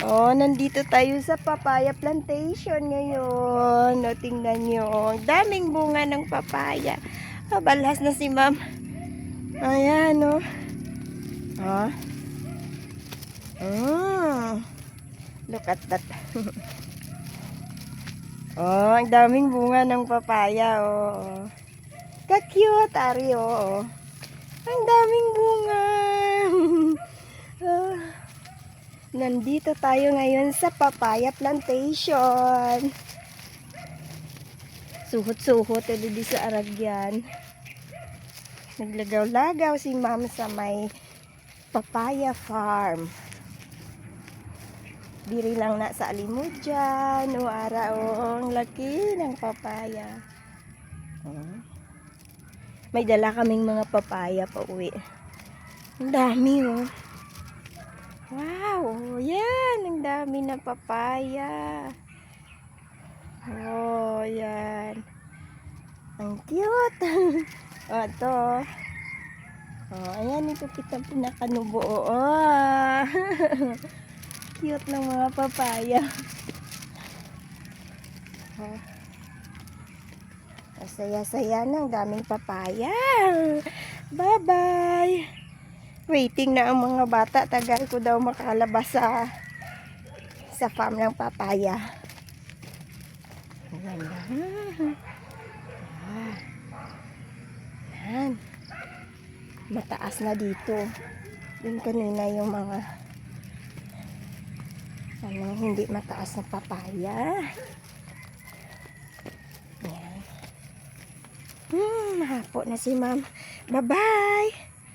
Oh, nandito tayo sa papaya plantation ngayon. O, tingnan nyo. Ang daming bunga ng papaya. Ah, balhas na si ma'am. Ayan, oh. Oh. Mm. Look at that. oh, ang daming bunga ng papaya, oh. Ka-cute, Ari, oh. Ang daming bunga. Ah. Nandito tayo ngayon sa papaya plantation. Suhot-suhot eh, di sa aragyan. Naglagaw-lagaw si ma'am sa may papaya farm. Biri lang na sa alimod dyan. O ara, laki ng papaya. May dala kaming mga papaya pa uwi. Ang dami, oh. Dami na papaya. Oh, yan. Ang cute. oh, ito. Oh, ayan. Ito kita pinakanubo. Oh. cute ng mga papaya. Oh. Saya-saya na. Ang daming papaya. Bye-bye! waiting na ang mga bata. Tagal ko daw makalabas sa sa farm ng papaya. Ang ganda. Ah. Yan. Mataas na dito. Yun kanina yung mga ano, hindi mataas na papaya. Yan. Hmm, mahapo na si ma'am. Bye-bye!